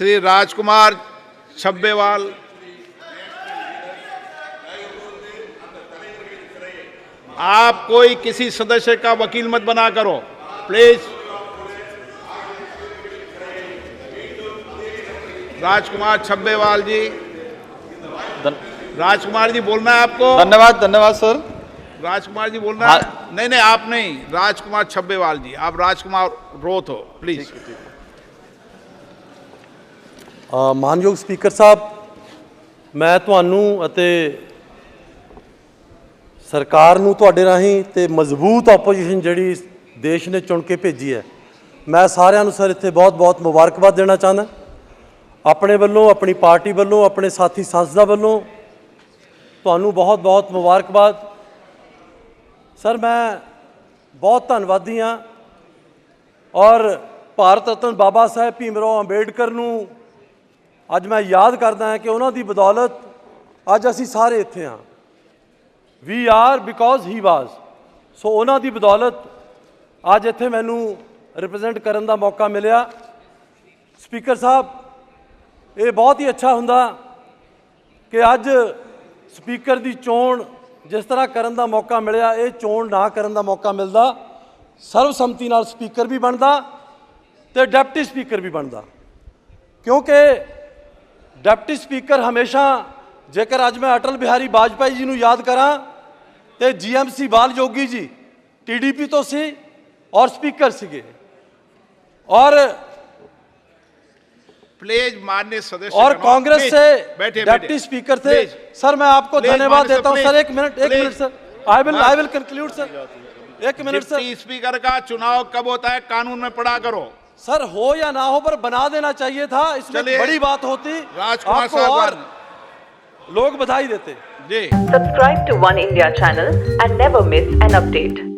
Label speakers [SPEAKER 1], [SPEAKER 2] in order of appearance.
[SPEAKER 1] श्री राजकुमार छब्बेवाल। आप कोई किसी सदस्य का वकील मत बना करो प्लीज़ राजकुमार छब्बेवाल जी। राजकुमार जी बोलना है आपको?
[SPEAKER 2] धन्यवाद धन्यवाद सर।
[SPEAKER 1] राजकुमार जी बोलना
[SPEAKER 2] हाँ।
[SPEAKER 1] है। नहीं नहीं आप नहीं राजकुमार छब्बेवाल जी। आप राजकुमार रोथ हो प्लीज़
[SPEAKER 3] ਮਾਨਯੋਗ ਸਪੀਕਰ ਸਾਹਿਬ, ਮੈਂ ਤੁਹਾਨੂੰ ਅਤੇ ਸਰਕਾਰ ਨੂੰ ਤੁਹਾਡੇ ਰਾਹੀਂ ਤੇ ਮਜ਼ਬੂਤ ਆਪੋਜੀਸ਼ਨ ਜਿਹੜੀ ਦੇਸ਼ ਨੇ ਚੁਣ ਕੇ ਭੇਜੀ ਹੈ, ਮੈਂ ਸਾਰਿਆਂ ਨੂੰ ਸਰ ਇੱਥੇ ਬਹੁਤ-ਬਹੁਤ ਮੁਬਾਰਕਬਾਦ ਦੇਣਾ ਚਾਹੁੰਦਾ। ਆਪਣੇ ਵੱਲੋਂ, ਆਪਣੀ ਪਾਰਟੀ ਵੱਲੋਂ, ਆਪਣੇ ਸਾਥੀ ਸੰਸਦਾ ਵੱਲੋਂ ਤੁਹਾਨੂੰ ਬਹੁਤ-ਬਹੁਤ ਮੁਬਾਰਕਬਾਦ। ਸਰ, ਮੈਂ ਬਹੁਤ ਧੰਨਵਾਦੀ ਹਾਂ ਔਰ ਭਾਰਤ ਰਤਨ ਬਾਬਾ ਸਾਹਿਬ ਭੀਮ ਰਾਓ ਅੰਬੇਡਕਰ ਨੂੰ ਅੱਜ ਮੈਂ ਯਾਦ ਕਰਦਾ ਹਾਂ ਕਿ ਉਹਨਾਂ ਦੀ ਬਦੌਲਤ ਅੱਜ ਅਸੀਂ ਸਾਰੇ ਇੱਥੇ ਹਾਂ। ਵੀ ਆਰ ਬਿਕੋਜ਼ ਹੀ ਵਾਸ ਸੋ ਉਹਨਾਂ ਦੀ ਬਦੌਲਤ ਅੱਜ ਇੱਥੇ ਮੈਨੂੰ ਰਿਪਰੈਜ਼ੈਂਟ ਕਰਨ ਦਾ ਮੌਕਾ ਮਿਲਿਆ। ਸਪੀਕਰ ਸਾਹਿਬ, ਇਹ ਬਹੁਤ ਹੀ ਅੱਛਾ ਹੁੰਦਾ ਕਿ ਅੱਜ ਸਪੀਕਰ ਦੀ ਚੋਣ ਜਿਸ ਤਰ੍ਹਾਂ ਕਰਨ ਦਾ ਮੌਕਾ ਮਿਲਿਆ, ਇਹ ਚੋਣ ਨਾ ਕਰਨ ਦਾ ਮੌਕਾ ਮਿਲਦਾ। ਸਰਵਸੰਮਤੀ ਨਾਲ ਸਪੀਕਰ ਵੀ ਬਣਦਾ ਤੇ ਡਿਪਟੀ ਸਪੀਕਰ ਵੀ ਬਣਦਾ। ਕਿਉਂਕਿ ਡਿਪਟੀ ਸਪੀਕਰ ਹਮੇਸ਼ਾ ਜੇਕਰ ਅੱਜ ਮੈਂ ਅਟਲ ਬਿਹਾਰੀ ਵਾਜਪਾਈ ਜੀ ਨੂੰ ਯਾਦ ਕਰਾਂ ਤੇ ਜੀਐਮਸੀ ਬਾਲ ਜੋਗੀ ਜੀ ਟੀਡੀਪੀ ਤੋਂ ਸੀ ਔਰ ਸਪੀਕਰ ਸੀਗੇ ਔਰ
[SPEAKER 1] प्लीज मान्य सदस्य
[SPEAKER 3] और
[SPEAKER 1] गणों,
[SPEAKER 3] कांग्रेस
[SPEAKER 1] प्लीज,
[SPEAKER 3] से
[SPEAKER 1] बैठे
[SPEAKER 3] डिप्टी
[SPEAKER 1] बैठे।
[SPEAKER 3] स्पीकर थे
[SPEAKER 1] प्लीज,
[SPEAKER 3] सर मैं आपको
[SPEAKER 1] प्लीज,
[SPEAKER 3] धन्यवाद
[SPEAKER 1] माननीय
[SPEAKER 3] देता हूं
[SPEAKER 1] सर,
[SPEAKER 3] सर
[SPEAKER 1] प्लीज,
[SPEAKER 3] एक मिनट एक
[SPEAKER 1] please.
[SPEAKER 3] Minute sir I will
[SPEAKER 1] हाँ।
[SPEAKER 3] आई विल कंक्लूड सर एक मिनट सर
[SPEAKER 1] डिप्टी स्पीकर का चुनाव कब होता है कानून में पढ़ा करो
[SPEAKER 3] सर हो या ना हो पर बना देना चाहिए था इसमें बड़ी बात होती।
[SPEAKER 1] राजकुमार
[SPEAKER 3] आपको और लोग बधाई देते।
[SPEAKER 1] जी।
[SPEAKER 4] Subscribe to One India channel and never miss an update.